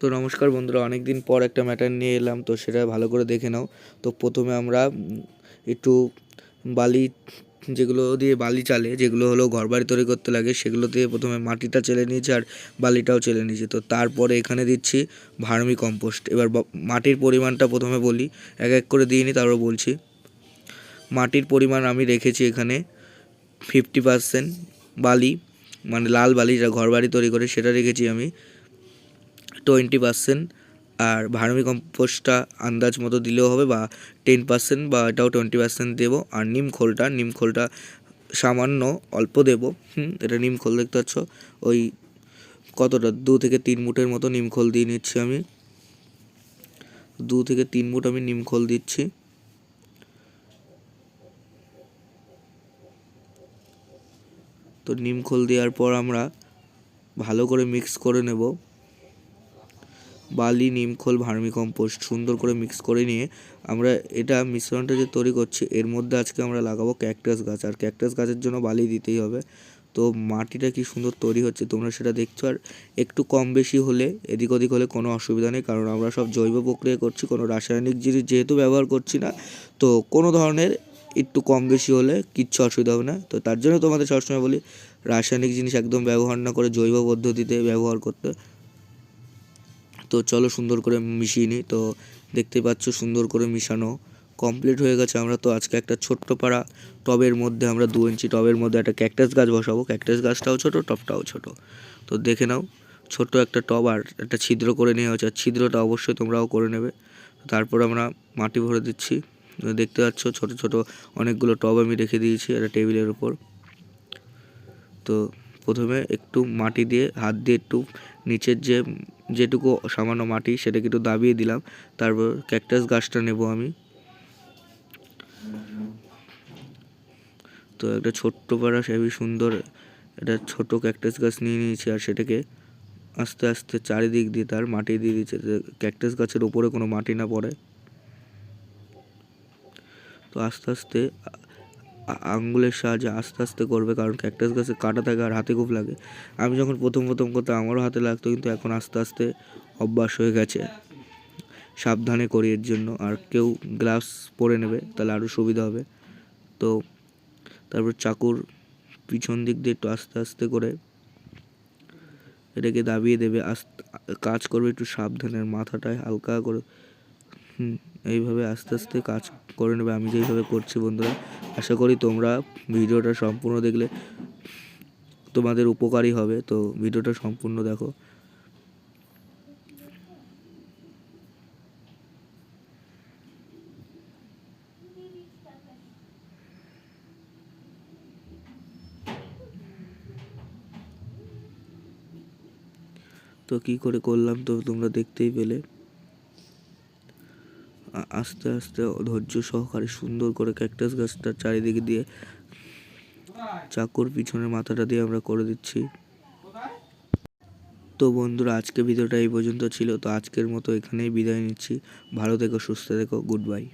তো নমস্কার বন্ধুরা অনেক দিন পর একটা ম্যাটার নিয়ে এলাম, তো সেটা ভালো করে দেখে নাও। তো প্রথমে আমরা একটু বালি যেগুলো দিয়ে বালি চালে, যেগুলো হলো ঘরবাড়ি তৈরি করতে লাগে, সেগুলো দিয়ে প্রথমে মাটিটা চেলে নিয়েছি আর বালিটাও চেলে নিয়েছি। তো তারপরে এখানে দিচ্ছি ভার্মি কম্পোস্ট। এবার মাটির পরিমাণটা প্রথমে বলি, এক এক করে দিয়ে নিই তারপর বলছি। মাটির পরিমাণ আমি রেখেছি এখানে ফিফটি পার্সেন্ট বালি মানে লাল বালি যা ঘর বাড়ি তৈরি করে, সেটা রেখেছি আমি। টোয়েন্টি পার্সেন্ট আর ভার্মি কম্পোস্টটা আন্দাজ মতো দিলেও হবে বা টেন পার্সেন্ট বা এটাও টোয়েন্টি পার্সেন্ট দেবো। আর নিম খোলটা নিম খোলটা সামান্য অল্প দেবো। হুম, এটা নিম খোল দেখতে পাচ্ছ? ওই কতটা? দু থেকে তিন মুটের মতো নিম খোল দিয়ে নিচ্ছি আমি। দু থেকে তিন মুট আমি নিম খোল দিচ্ছি। তো নিম খোল দেওয়ার পর আমরা ভালো করে মিক্স করে নেব। বালি নিমখোল ভার্মি কম্পোস্ট সুন্দর করে মিক্স করে নিয়ে আমরা এটা মিশ্রণটা যে তৈরি করছি, এর মধ্যে আজকে আমরা লাগাবো ক্যাকটাস গাছ। আর ক্যাকটাস গাছের জন্য বালি দিতেই হবে। তো মাটিটা কি সুন্দর তৈরি হচ্ছে, তোমরা সেটা দেখছ। আর একটু কম বেশি হলে, এদিক ওদিক হলে কোনো অসুবিধা নেই, কারণ আমরা সব জৈব প্রক্রিয়া করছি, কোনো রাসায়নিক জিনিস যেহেতু ব্যবহার করছি না, তো কোনো ধরনের একটু কম বেশি হলে কিচ্ছু অসুবিধা হবে না। তো তার জন্য তোমাদের সবসময় বলি, রাসায়নিক জিনিস একদম ব্যবহার না করে জৈব পদ্ধতিতে ব্যবহার করতে। তো চলো সুন্দর করে মিশিয়ে নিই। তো দেখতে পাচ্ছ সুন্দর করে মিশানো কমপ্লিট হয়ে গেছে আমরা। তো আজকে একটা ছোট্ট পাড়া টবের মধ্যে আমরা দু ইঞ্চি টবের মধ্যে একটা ক্যাকটাস গাছ বসাবো। ক্যাকটাস গাছটাও ছোট, টবটাও ছোট। তো দেখে নাও, ছোট্ট একটা টব আর একটা ছিদ্র করে নেওয়া হচ্ছে আর ছিদ্রটা অবশ্যই তোমরাও করে নেবে। তারপর আমরা মাটি ভরে দিচ্ছি। দেখতে পাচ্ছ ছোট ছোট অনেকগুলো টব আমি রেখে দিয়েছি একটা টেবিলের উপর। তো প্রথমে একটু মাটি দিয়ে, হাত দিয়ে একটু নিচের যে যেটুকু সামান্য মাটি সেটাকে একটু দাবিয়ে দিলাম। তারপর ক্যাকটাস গাছটা নেব আমি। তো একটা ছোট্ট পাড়া হেবি সুন্দর। একটা ছোট ক্যাকটাস গাছ নিয়ে নিয়েছি আর সেটাকে আস্তে আস্তে চারিদিক দিয়ে তার মাটি দিয়ে দিচ্ছে ক্যাকটাস গাছের উপরে কোনো মাটি না পড়ে। তো আস্তে আস্তে আঙ্গুলের সাহায্যে আস্তে আস্তে করবে, কারণ ক্যাকটাস গাছে কাটা থাকে আর হাতে খুব লাগে। আমি যখন প্রথম প্রথম করতে আমারও হাতে লাগতো, কিন্তু এখন আস্তে আস্তে অভ্যাস হয়ে গেছে। সাবধানে করি এর জন্য। আর কেউ গ্লাভস পরে নেবে, তাহলে আরও সুবিধা হবে। তো তারপর চাকুর পিছন দিক দিয়ে একটু আস্তে আস্তে করে এটাকে দাবিয়ে দেবে। আস্তে, কাজ করবে একটু সাবধানে মাথাটায় হালকা করে এইভাবে আস্তে আস্তে কাজ করে নেবে, আমি যেইভাবে করছি বন্ধুরা, আশা করি তোমরা ভিডিওটা সম্পূর্ণ দেখলে তোমাদের উপকারী হবে। তো ভিডিওটা সম্পূর্ণ দেখো। তো কি করে করলাম তো তোমরা দেখতেই পেলে। আস্তে আস্তে ধৈর্য সহকারে সুন্দর করে ক্যাকটাস গাছটার চারিদিকে দিয়ে চাকুর পিছনের মাথাটা দিয়ে আমরা করে দিচ্ছি। তো বন্ধুরা, আজকে ভিডিওটা এই পর্যন্ত ছিল। তো আজকের মতো এখানেই বিদায় নিচ্ছি। ভালো থেকো, সুস্থ থেকো। Good bye.